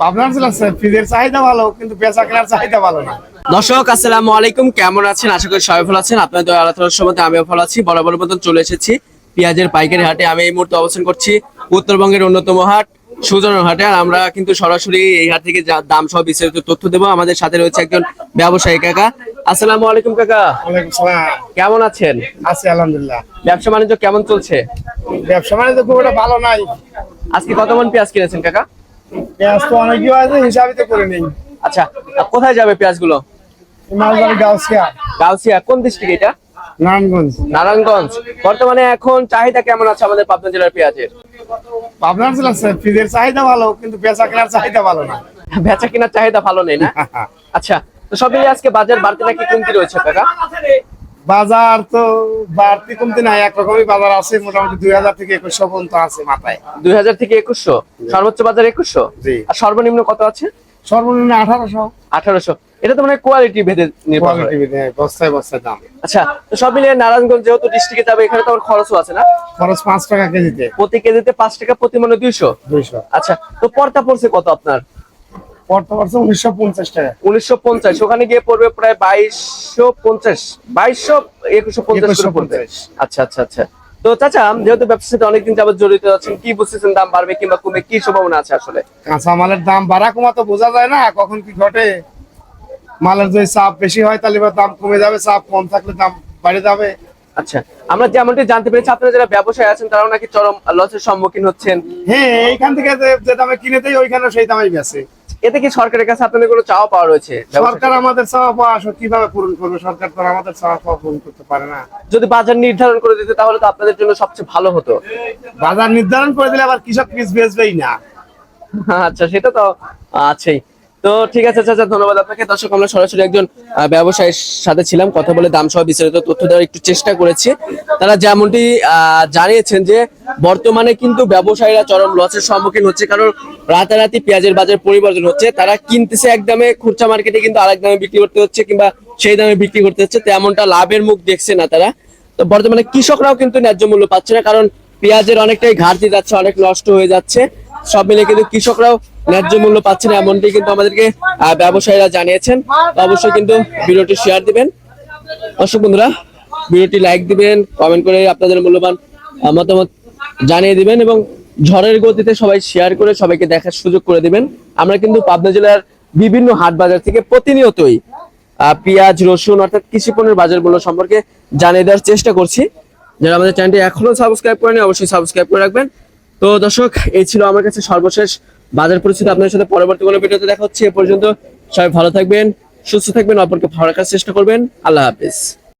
পাবনার ছিল ফ্রিজের চাহিদা ভালো কিন্তু বেচা কেনার চাহিদা ভালো না। দর্শক আসসালামু আলাইকুম। কেমন আছেন? আশা করি সবাই ভালো আছেন। আপনাদের দয়া আল্লাহ সময় আমিও ভালো আছি। বরাবর মতন চলে এসেছি পেঁয়াজের পাইকারি হাটে। আমি এই মুহূর্তে অবস্থান করছি উত্তরবঙ্গের অন্যতম হাট সুজনের হাটে। আর আমরা কিন্তু সরাসরি এই হাট থেকে দাম সহ বিস্তারিত তথ্য দেবো। আমাদের সাথে রয়েছে একজন ব্যবসায়ী কাকা। আসসালামু আলাইকুম কাকা। কেমন আছেন? আছি আলহামদুলিল্লাহ। ব্যবসা বাণিজ্য কেমন চলছে? ব্যবসা বাণিজ্য খুব একটা ভালো নাই। আজকে কত মন পেঁয়াজ কিনেছেন কাকা? পেঁয়াজ তো অনেকই আছে করে নেই। আচ্ছা কোথায় যাবে পেঁয়াজগুলো? মালবাড়ি গাউসিয়া। গাউসিয়া কোন ডিস্ট্রিক্ট এটা? নারায়ণগঞ্জ। নারায়ণগঞ্জ। বর্তমানে এখন চাহিদা কেমন আছে আমাদের পাবনা জেলার পেঁয়াজের? পাবনার ছিল ফ্রিজের চাহিদা ভালো কিন্তু বেচা কেনার চাহিদা ভালো না। বেচা কেনার চাহিদা ভালো নেই না? আচ্ছা তো সব মিলিয়ে আজকে বাজার বাড়তি নাকি কমতি রয়েছে কাকা? বাজার তো বাড়তি কমতি নাই একরকমই বাজার আছে মোটামুটি দুই হাজার থেকে একুশশো পর্যন্ত আছে মাথায়। দুই হাজার থেকে একুশশো? সর্বোচ্চ বাজার একুশশো? আর সর্বনিম্ন কত আছে? সর্বনিম্ন আঠারোশো। আঠারোশো। এটা তো মানে কোয়ালিটি ভেদে নির্ভর। বস্তায় বস্তায় দাম। আচ্ছা তো সব মিলিয়ে নারায়ণগঞ্জ যেহেতু ডিস্ট্রিক্টে যাবে এখানে তো আমার খরচও আছে না? খরচ পাঁচ টাকা কেজিতে। প্রতি কেজিতে পাঁচ টাকা প্রতি মনে দুইশো? দুইশো। আচ্ছা তো পর্তা পড়ছে কত আপনার? পড়তে উনিশশো পঞ্চাশ টাকা। উনিশশো পঞ্চাশ ওখানে গিয়ে পড়বে প্রায় বাইশশো পঞ্চাশ বাইশশো একুশশো পঞ্চাশ করে পড়বে। 2150 আচ্ছা আচ্ছা আচ্ছা। তো চাচা যেহেতু ব্যবসার সাথে অনেকদিন যাবত জড়িত আছেন কি বুঝতেছেন দাম বাড়বে কিংবা কমবে কি সম্ভাবনা আছে আসলে? কাঁচা মালের দাম বাড়া কমা তো বোঝা যায় না কখন কি ঘটে। মালের যদি চাপ বেশি হয় তাহলে দাম কমে যাবে চাপ কম থাকলে দাম বাড়ে যাবে। আচ্ছা আমরা যেমনটি জানতে পেরেছি আপনারা যারা ব্যবসায় আছেন তারাও নাকি চরম লসের সম্মুখীন হচ্ছেন। হ্যাঁ এইখান থেকে যে- দামে কিনে দেয় ওইখানে সেই দামেই এতে কি সরকারের কাছে আপনাদের কোনো চাওয়া পাওয়া রয়েছে? সরকার আমাদের চাওয়া পাওয়া আসো কীভাবে পূরণ করবে? সরকার তো আমাদের চাওয়া পাওয়া পূরণ করতে পারে না। যদি বাজার নির্ধারণ করে দিতে তাহলে তো আপনাদের জন্য সবচেয়ে ভালো হতো। বাজার নির্ধারণ করে দিলে আবার কৃষক পিস বেচবেই না। আচ্ছা সেটা তো আছেই। তো ঠিক আছে, চাচা, ধন্যবাদ আপনাকে। দর্শক, আমরা সরাসরি একজন ব্যবসায়ীর সাথে ছিলাম, কথা বলে দাম সহ বিস্তারিত তথ্য দেওয়ার একটু চেষ্টা করেছি। তারা যেমনটি জানিয়েছেন যে, বর্তমানে কিন্তু ব্যবসায়ীরা চরম লসের সম্মুখীন হচ্ছে, কারণ রাতারাতি পেঁয়াজের বাজার পরিবর্তন হচ্ছে। তারা কিনতেছে এক দামে, খুচরা মার্কেটে কিন্তু আরেক দামে বিক্রি করতে হচ্ছে, কিংবা সেই দামে বিক্রি করতে হচ্ছে, তেমনটা লাভের মুখ দেখছে না তারা। তো বর্তমানে কৃষকরাও কিন্তু ন্যায্য মূল্য পাচ্ছে না, কারণ পেঁয়াজের অনেকটাই ঘাটতি যাচ্ছে, অনেক নষ্ট হয়ে যাচ্ছে। সব মিলে কিন্তু কৃষকরাও ন্যায্য মূল্য পাচ্ছে না এমনটি কিন্তু আমাদেরকে ব্যবসায়ীরা জানিয়েছেন। অবশ্যই কিন্তু ভিডিওটি শেয়ার দিবেন। দর্শক বন্ধুরা, ভিডিওটি লাইক দিবেন কমেন্ট করে আপনাদের মূল্যবান মতামত জানিয়ে দিবেন এবং ঝড়ের গতিতে সবাই শেয়ার করে সবাইকে দেখার সুযোগ করে দিবেন। আমরা কিন্তু পাবনা জেলার বিভিন্ন হাট বাজার থেকে প্রতিনিয়তই পেঁয়াজ, রসুন অর্থাৎ কৃষি পণ্যের বাজার মূল্য সম্পর্কে জানিয়ে দেওয়ার চেষ্টা করছি। যারা আমাদের চ্যানেলটি এখনও সাবস্ক্রাইব করেনি অবশ্যই সাবস্ক্রাইব করে রাখবেন। তো দর্শক এই ছিল আমার কাছে সর্বশেষ বাজার পরিস্থিতি। আপনাদের সাথে পরবর্তী কোনো ভিডিওতে দেখা হচ্ছে, এ পর্যন্ত সবাই ভালো থাকবেন, সুস্থ থাকবেন, অপরকে ভালো রাখার চেষ্টা করবেন। আল্লাহ হাফিজ।